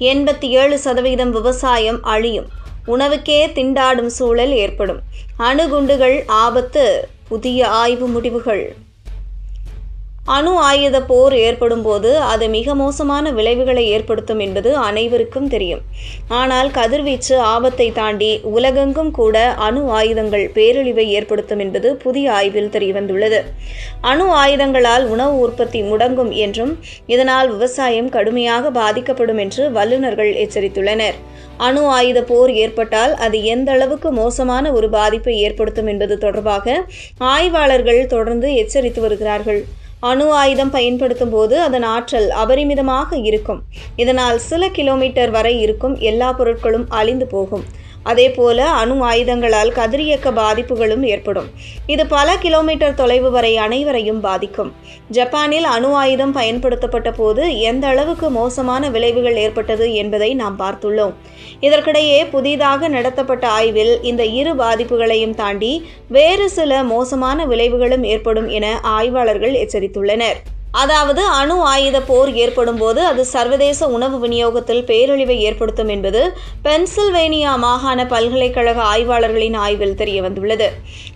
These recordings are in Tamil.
எண்பத்தி ஏழு சதவீதம் விவசாயம் அழியும். உணவுக்கே திண்டாடும் சூழல் ஏற்படும். அணுகுண்டுகள் ஆபத்து. புதிய ஆய்வு முடிவுகள். அணு ஆயுத போர் ஏற்படும் போது அது மிக மோசமான விளைவுகளை ஏற்படுத்தும் என்பது அனைவருக்கும் தெரியும். ஆனால் கதிர்வீச்சு ஆபத்தை தாண்டி உலகெங்கும் கூட அணு ஆயுதங்கள் பேரழிவை ஏற்படுத்தும் என்பது புதிய ஆய்வில் தெரியவந்துள்ளது. அணு ஆயுதங்களால் உணவு உற்பத்தி முடங்கும் என்றும் இதனால் விவசாயம் கடுமையாக பாதிக்கப்படும் என்று வல்லுநர்கள் எச்சரித்துள்ளனர். அணு ஆயுத போர் ஏற்பட்டால் அது எந்த அளவுக்கு மோசமான ஒரு பாதிப்பை ஏற்படுத்தும் என்பது தொடர்பாக ஆய்வாளர்கள் தொடர்ந்து எச்சரித்து வருகிறார்கள். அணு ஆயுதம் பயன்படுத்தும் போது அதன் ஆற்றல் அபரிமிதமாக இருக்கும். இதனால் சில கிலோமீட்டர் வரை இருக்கும் எல்லா பொருட்களும் அழிந்து போகும். அதேபோல அணு ஆயுதங்களால் கதிரியக்க பாதிப்புகளும் ஏற்படும். இது பல கிலோமீட்டர் தொலைவு வரை அனைவரையும் பாதிக்கும். ஜப்பானில் அணு ஆயுதம் பயன்படுத்தப்பட்ட போது எந்த அளவுக்கு மோசமான விளைவுகள் ஏற்பட்டது என்பதை நாம் பார்த்துள்ளோம். இதற்கிடையே புதிதாக நடத்தப்பட்ட ஆய்வில் இந்த இரு பாதிப்புகளையும் தாண்டி வேறு சில மோசமான விளைவுகளும் ஏற்படும் என ஆய்வாளர்கள் எச்சரித்துள்ளனர். அதாவது அணு ஆயுத போர் ஏற்படும் போது அது சர்வதேச உணவு விநியோகத்தில் பேரழிவை ஏற்படுத்தும் என்பது பென்சில்வேனியா மாகாண பல்கலைக்கழக ஆய்வாளர்களின் ஆய்வில் தெரியவந்துள்ளது.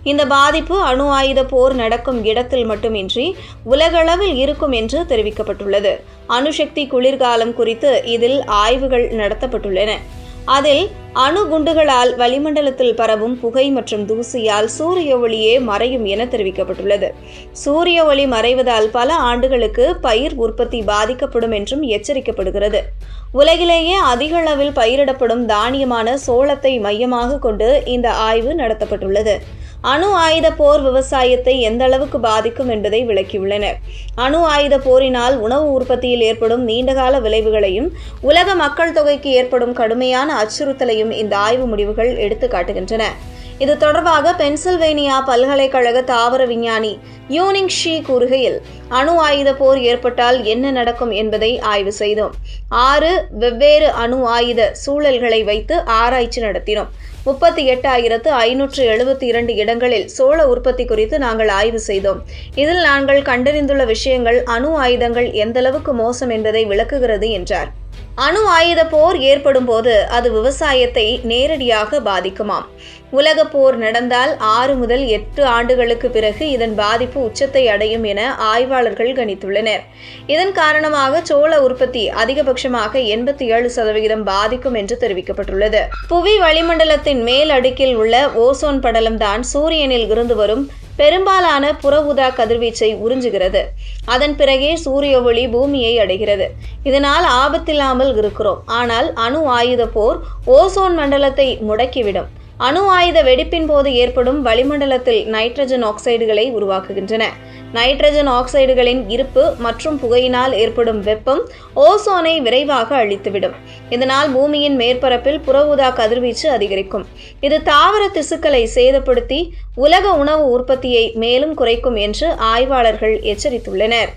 இந்த பாதிப்பு அணு ஆயுத போர் நடக்கும் இடத்தில் மட்டுமின்றி உலகளவில் இருக்கும் என்று தெரிவிக்கப்பட்டுள்ளது. அணுசக்தி குளிர்காலம் குறித்து இதில் ஆய்வுகள் நடத்தப்பட்டுள்ளன. அதில் அணு குண்டுகளால் வளிமண்டலத்தில் பரவும் புகை மற்றும் தூசியால் சூரிய ஒளியே மறையும் என தெரிவிக்கப்பட்டுள்ளது. சூரிய ஒளி மறைவதால் பல ஆண்டுகளுக்கு பயிர் உற்பத்தி பாதிக்கப்படும் என்றும் எச்சரிக்கப்படுகிறது. உலகிலேயே அதிக அளவில் பயிரிடப்படும் தானியமான சோளத்தை மையமாக கொண்டு இந்த ஆய்வு நடத்தப்பட்டுள்ளது. அணு ஆயுத போர் விவசாயத்தை எந்த அளவுக்கு பாதிக்கும் என்பதை விளக்கியுள்ளனர் அணு ஆயுத போரினால் உணவு உற்பத்தியில் ஏற்படும் நீண்டகால விளைவுகளையும் உலக மக்கள் தொகைக்கு ஏற்படும் கடுமையான அச்சுறுத்தலையும் இந்த ஆய்வு முடிவுகள் எடுத்து காட்டுகின்றன. இது தொடர்பாக பென்சில்வேனியா பல்கலைக்கழக தாவர விஞ்ஞானி யூனிங் ஷீ கூறுகையில் அணு ஆயுத போர் ஏற்பட்டால் என்ன நடக்கும் என்பதை ஆய்வு செய்தோம். ஆறு வெவ்வேறு அணு ஆயுத சூழல்களை வைத்து ஆராய்ச்சி நடத்தினோம். முப்பத்தி எட்டாயிரத்து ஐநூற்று எழுபத்தி இரண்டு இடங்களில் சோள உற்பத்தி குறித்து நாங்கள் ஆய்வு செய்தோம். இதில் நாங்கள் கண்டறிந்துள்ள விஷயங்கள் அணு ஆயுதங்கள் எந்தளவுக்கு மோசம் என்பதை விளக்குகிறது என்றார். அணு ஆயுத போர் ஏற்படும் போது அது விவசாயத்தை நேரடியாக பாதிக்குமாம். உலக போர் நடந்தால் ஆறு முதல் எட்டு ஆண்டுகளுக்கு பிறகு இதன் பாதிப்பு உச்சத்தை அடையும் என ஆய்வாளர்கள் கணித்துள்ளனர். இதன் காரணமாக சோள உற்பத்தி அதிகபட்சமாக எண்பத்தி ஏழு சதவிகிதம் பாதிக்கும் என்று தெரிவிக்கப்பட்டுள்ளது. புவி வளிமண்டலத்தின் மேல் அடுக்கில் உள்ள ஓசோன் படலம் தான் சூரியனில் இருந்து வரும் பெரும்பாலான புற ஊதா கதிர்வீச்சை உறிஞ்சுகிறது. அதன் பிறகே சூரிய ஒளி பூமியை அடைகிறது. இதனால் ஆபத்தில்லாமல் இருக்கிறோம். ஆனால் அணு ஆயுத போர் ஓசோன் மண்டலத்தை முடக்கிவிடும். அணு ஆயுத வெடிப்பின் போது ஏற்படும் வளிமண்டலத்தில் நைட்ரஜன் ஆக்சைடுகளை உருவாக்குகின்றன. நைட்ரஜன் ஆக்சைடுகளின் இருப்பு மற்றும் புகையினால் ஏற்படும் வெப்பம் ஓசோனை விரைவாக அழித்துவிடும். இதனால் பூமியின் மேற்பரப்பில் புற ஊதா கதிர்வீச்சு அதிகரிக்கும். இது தாவர திசுக்களை சேதப்படுத்தி உலக உணவு உற்பத்தியை மேலும் குறைக்கும் என்று ஆய்வாளர்கள் எச்சரித்துள்ளனர்.